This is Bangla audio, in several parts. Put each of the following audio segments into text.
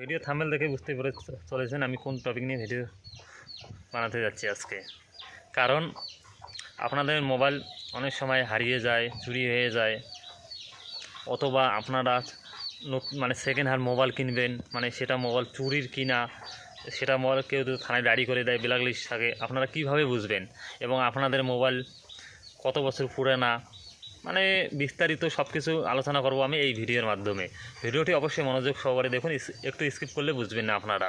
ভিডিও থামেল দেখে বুঝতে পেরে চলেছেন আমি কোন টপিক নিয়ে ভিডিও বানাতে যাচ্ছি আজকে। কারণ আপনাদের মোবাইল অনেক সময় হারিয়ে যায়, চুরি হয়ে যায়, অথবা আপনারা মানে সেকেন্ড হ্যান্ড মোবাইল কিনবেন মানে সেটা মোবাইল চুরির কিনা, সেটা মোবাইল কেউ যদি থানায় ডায়েরি করে দেয় ব্ল্যাক লিস্ট থাকে, আপনারা কীভাবে বুঝবেন? এবং আপনাদের মোবাইল কত বছর পুরানা মানে বিস্তারিত সব কিছু আলোচনা করব আমি এই ভিডিওর মাধ্যমে। ভিডিওটি অবশ্যই মনোযোগ সহকারে দেখুন একটু স্কিপ করলে বুঝবেন না আপনারা।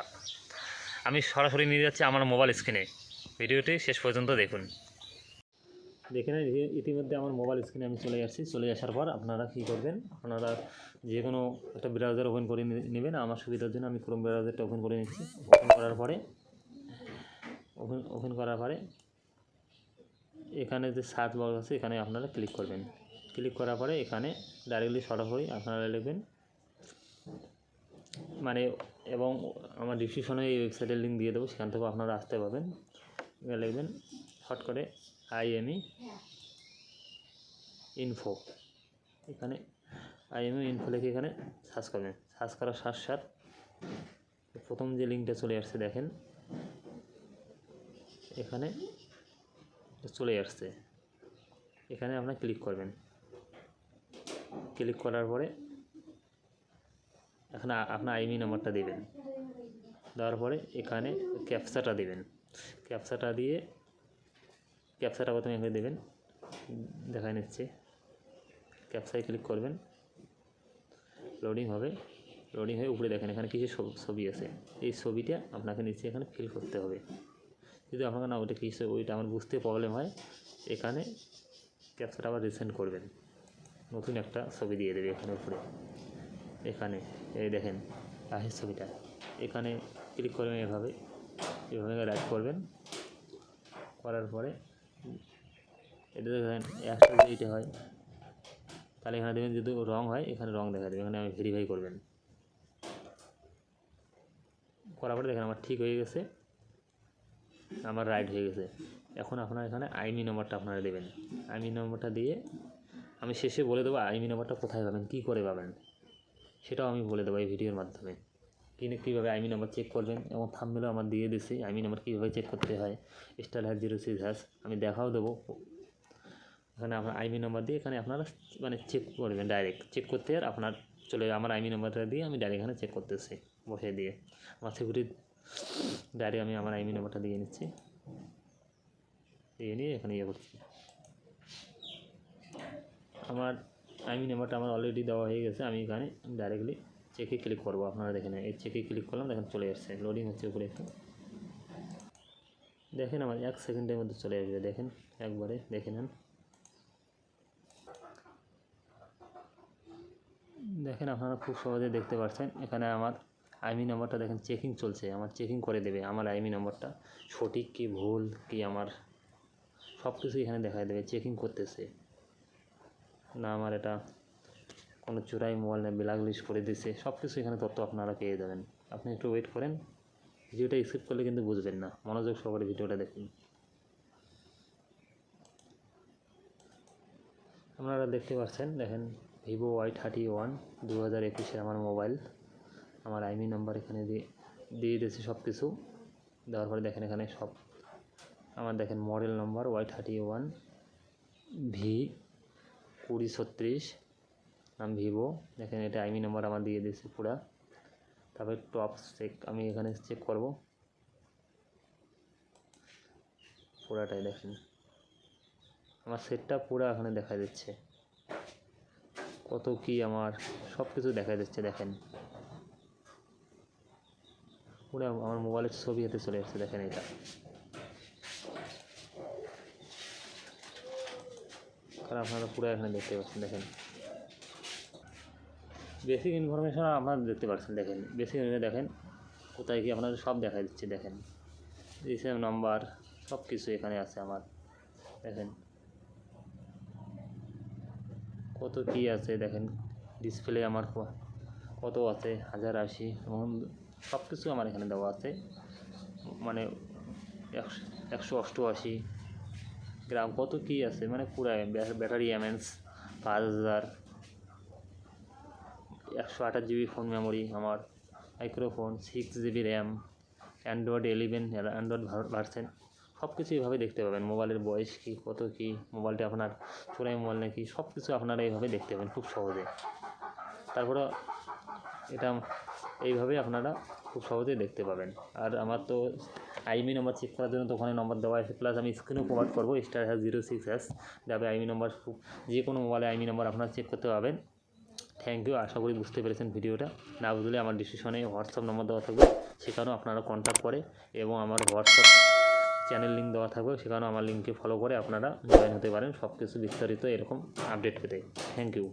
আমি সরাসরি নিয়ে যাচ্ছি আমার মোবাইল স্ক্রিনে। ভিডিওটি শেষ পর্যন্ত দেখুন। দেখে নেন ইতিমধ্যে আমার মোবাইল স্ক্রিনে আমি চলে যাচ্ছি। চলে আসার পর আপনারা কী করবেন, আপনারা যে কোনো একটা ব্রাউজার ওপেন করে নেবেন। আমার সুবিধার জন্য আমি ক্রোম ব্রাউজারটা ওপেন করে নিচ্ছি। ওপেন করার পরে ওপেন ওপেন করার পরে এখানে যে সার্চ বক্স আছে, এখানে আপনারা ক্লিক করবেন। ক্লিক করার পরে এখানে ডাইরেক্টলি সরাসরি আপনারা লিখবেন। মানে এবং আমার ডিসক্রিপশনে এই ওয়েবসাইটের লিঙ্ক দিয়ে দেবো, সেখান থেকেও আপনারা আসতে পারবেন। লিখবেন শর্ট করে আইএমই ইনফো এখানে আইএমই ইনফো লিখে এখানে সার্চ করবেন। সার্চ করার সাথ সাথ প্রথম যে লিঙ্কটা চলে আসছে, দেখেন। এখানে চলে আসছে। এখানে আপনার ক্লিক করবেন। ক্লিক করার পরে এখানে আপনার আইমি নাম্বারটা দেবেন। দেওয়ার পরে এখানে ক্যাপসাটা দেবেন। ক্যাপসাটা দিয়ে ক্যাপসাটা প্রথমে এখানে দেবেন। দেখা নিচ্ছে। ক্যাপসায় ক্লিক করবেন। লোডিং হবে। লোডিং হয়ে উপরে দেখেন, এখানে কিছু ছবি আছে। এই ছবিটা আপনাকে নিচে এখানে ফিল করতে হবে। যদি আপনাকে না ওইটা কিছু ওইটা আমার বুঝতে প্রবলেম হয়, এখানে ক্যাপসাটা আবার রিসেন্ড করবেন। নতুন একটা ছবি দিয়ে দেবে এখানে উপরে। এখানে, এই দেখেন পাখির ছবিটা। এখানে ক্লিক করবেন এভাবে। এভাবে রাইট করবেন। করার পরে এটা দেখেন একটা যদি এইটা হয়, তাহলে এখানে দেবেন যদি রং হয়, এখানে রং দেখা দেবে এখানে আমি ভেরিফাই করবেন। করার পরে দেখেন আমার ঠিক হয়ে গেছে। আমার রাইট হয়ে গেছে। এখন আপনার এখানে আইমি নম্বরটা আপনারা দেবেন। আইমি নম্বরটা দিয়ে আমি শেষে বলে দেবো আইমি নাম্বারটা কোথায় পাবেন, কী করে পাবেন? সেটাও আমি বলে দেবো এই ভিডিওর মাধ্যমে। কিনে কীভাবে আইমি নাম্বার চেক করবেন এবং থামমেলও আমার দিয়ে দিছি আইমি নাম্বার কীভাবে চেক করতে হয় star hash zero six hash আমি দেখাও দেবো। এখানে আপনার আইমি নাম্বার দিয়ে এখানে আপনারা মানে চেক করবেন ডাইরেক্ট চেক করতে আর আপনার চলে আমার আইমি নাম্বারটা দিয়ে আমি ডাইরেক্ট এখানে চেক করতেছি বসে দিয়ে। আমার সিকিউরিটি ডাইরেক্ট আমি আমার আইমি নাম্বারটা দিয়ে নিচ্ছি, দিয়ে নিয়ে এখানে ইয়ে করছি। আমার আইমি নাম্বারটা আমার অলরেডি দেওয়া হয়ে গেছে, আমি এখানে ডাইরেক্টলি চেকে ক্লিক করব, আপনারা দেখেন এই চেকে ক্লিক করলাম, দেখেন চলে আসছে লোডিং হচ্ছে উপরে একটু দেখেন আমার এক সেকেন্ডের মধ্যে চলে আসবে, দেখেন, একবারে দেখে নেন। দেখেন আপনারা খুব সহজে দেখতে পাচ্ছেন এখানে আমার আইমি নাম্বারটা দেখেন চেকিং চলছে, আমার চেকিং করে দেবে, আমার আইমি নাম্বারটা সঠিক কি ভুল কি আমার সব কিছু এখানে দেখা দেবে চেকিং করতেছে। না, আমার এটা কোনো চোরাই মোবাইল না, ব্ল্যাক লিস্ট করে দিছে। সব কিছু এখানে তথ্য আপনারা পেয়ে যাবেন। আপনি একটু ওয়েট করেন। ভিডিওটা স্কিপ করলে কিন্তু বুঝবেন না। মনোযোগ সহকারে ভিডিওটা দেখুন। আপনারা দেখতে পাচ্ছেন, দেখেন ভিভো ওয়াই থার্টি ওয়ান দু হাজার একুশের আমার মোবাইল। আমার আইমি নাম্বার এখানে দিয়ে দিয়ে দিয়েছে সব কিছু দেওয়ার পরে দেখেন এখানে সব। আমার দেখেন model number Y thirty one V কুড়ি ছত্রিশ, নাম ভিভো। দেখেন এটা আইমি নাম্বার আমার দিয়ে দিয়েছে পুরা। তারপরে টপ চেক আমি এখানে চেক করব। পুরাটাই দেখেন। আমার সেটটা পুরা এখানে দেখা যাচ্ছে। কত কি আমার সব কিছু দেখা যাচ্ছে, দেখেন। পুরো আমার মোবাইলের ছবি হাতে চলে আসছে, দেখেন এটা। কারণ আপনারা পুরো এখানে দেখতে পাচ্ছেন, দেখেন। বেসিক ইনফরমেশন আপনারা দেখতে পাচ্ছেন, দেখেন। বেসিক দেখেন, কোথায় কি আপনাদের সব দেখা দিচ্ছে, দেখেন। রিসেভ নাম্বার সব কিছু এখানে আছে আমার, দেখেন। কত কি আছে, দেখেন। ডিসপ্লে আমার কত আছে, হাজার আশি, এবং সব কিছু আমার এখানে দেওয়া আছে। মানে একশো একশো অষ্টআশি গ্রাম, কত কি আছে? মানে পুরো ব্যাটারি এমএনস পাঁচ হাজার। একশো আঠাশ জিবি ফোন মেমোরি আমার microphone six GB RAM Android eleven Android version সব কিছু এইভাবে দেখতে পাবেন। মোবাইলের বয়স কী, কত কী, মোবাইলটা আপনার চোরাই মোবাইল নাকি সব কিছু আপনারা এইভাবে দেখতে পাবেন খুব সহজে। তারপরে এটা এইভাবেই আপনারা খুব সহজেই দেখতে পাবেন। আর আমার তো আইমি নম্বর চেক করার জন্য তো ওখানে নম্বর দেওয়া আছে। প্লাস আমি স্ক্রিনেও প্রোভাইড করব। Star hash zero six hash যাবে আইমি নম্বর যে কোনো মোবাইলে আইমি নম্বর আপনারা চেক করতে পারবেন। থ্যাংক ইউ আশা করি বুঝতে পেরেছেন ভিডিওটা। না বুঝলে আমার ডিসক্রিপশনে হোয়াটসঅ্যাপ নম্বর দেওয়া থাকবে। সেখানেও আপনারা কন্ট্যাক্ট করে এবং আমার হোয়াটসঅ্যাপ চ্যানেল লিঙ্ক দেওয়া থাকবে। সেখানেও আমার লিঙ্কে ফলো করে আপনারা জয়েন হতে পারেন। সব কিছু বিস্তারিত এরকম আপডেট পেতে। Thank you